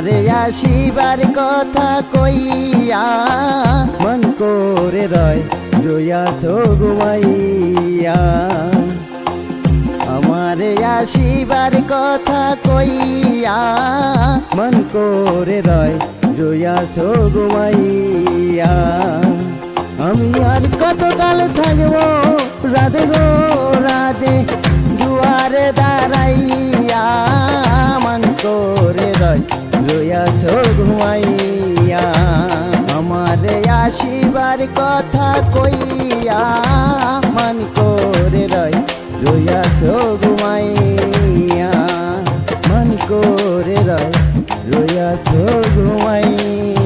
আমারে আসিবার কথা কইয়া মন করে রয় রইয়া সগুমাইয়া আমারে আসিবার কথা কইয়া মন করে রয় রইয়া সগুমাইয়া করে রয়, রইয়া ঘুমাইয়া। আমার আসিবার কথা কইয়া মন করে রয়, রইয়া ঘুমাইয়া। মন করে রয়, রইয়া সগুমাইয়া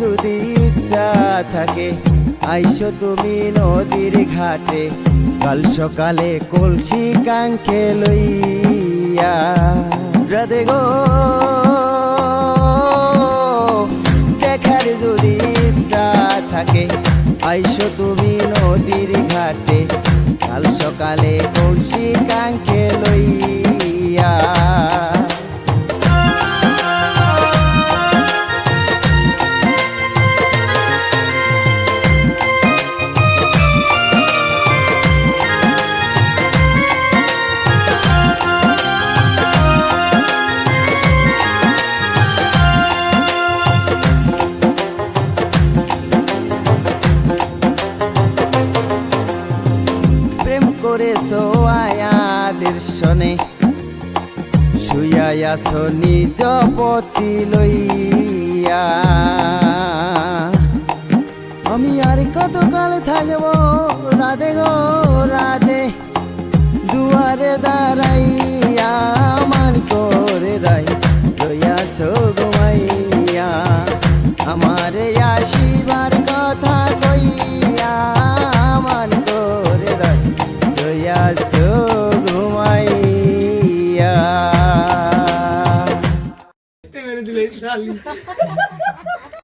যদি ইচ্ছা থাকে, আইসো তুমি নদীর ঘাটে। কাল সকালে কলসি কাঙ্কে লইয়া। রাধে গো, দেখার যদি ইচ্ছা থাকে, আইসো তুমি নদীর ঘাটে। কাল সকালে কলসি কাঙ্কে প্রেম করে সোয়ায়াদের শনে শুয়াইয়াছ নিজ পতি লইয়া। আমি আর কতকাল থাকব রাধে গো রাধে? দুয়ারে দাঁড়াইয়া মান করে রাই রইয়াছ ঘুমাইয়া। আমারে ilalim.